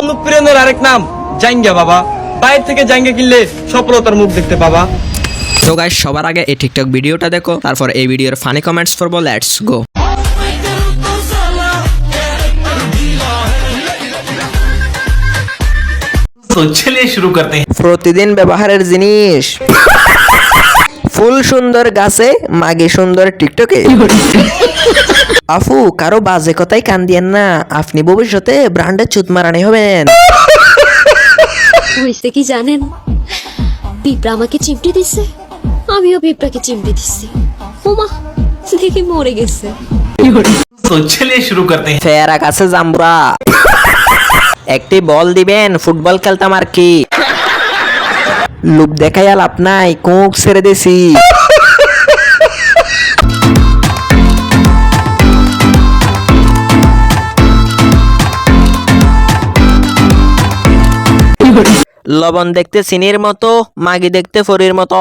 অনুপ্রেরণের আরেক নাম জাঙ্গা বাবা। বাইরে থেকে জাঙ্গা কিনলে সফলতার মুখ দেখতে পাবা। তো গাই সবার আগে এই টিকটক ভিডিওটা দেখো তারপর এই ভিডিওর ফানি কমেন্টস করব লেটস গো চলিয়ে শুরু করতে প্রতিদিন ব্যবহারের জিনিস। ফুল সুন্দর গাছে মাগে সুন্দর টিকটকে আফু কারও বাজে কথাই কান দিয়েন না। আপনি ভবিষ্যতে ব্র্যান্ডের চুত মারানি হবেন। হইছে কি জানেন? পিঁপড়া আমাকে চিমটি দিছে। আমিও পিঁপড়াকে চিমটি দিছি। ওমা দেখি মরে গেছে। তো চলে শুরু করতে हैं ফেরা কাছে জামরা একটি বল দিবেন ফুটবল খেলতাম আর কি। লুপ দেখাই লাভ নাই কোক ছেড়ে দিছি। লবণ দেখতে চিনির মতো মাগি দেখতে ফরির মতো।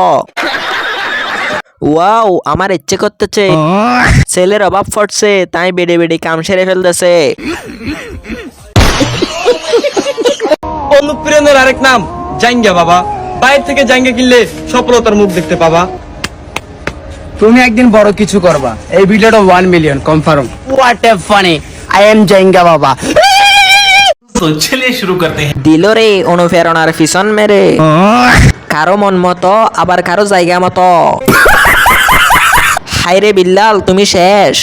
ওয়াও আমার ইচ্ছে করতেছে। ছেলের অভাব পড়ছে তাই বেড়ে বেড়ে কাম সেরে ফেলতেছে। অনুপ্রেরণার আরেক নাম জাঙ্গা বাবা। বাইরে থেকে জাঙ্গা কিনলে সফলতার মুখ দেখতে পাবা। তুমি একদিন বড় কিছু করবা। এই ভিডিওটা one million confirm what a funny I am জাইঙ্গা বাবা। তো চলিয়ে শুরু করতে হ্যাঁ দিল রে অনুপ্রেরণার পিছন মেরে কারও মন মতো আবার কারও জায়গা মতো হায়রে বিল্লাল তুমি শেষ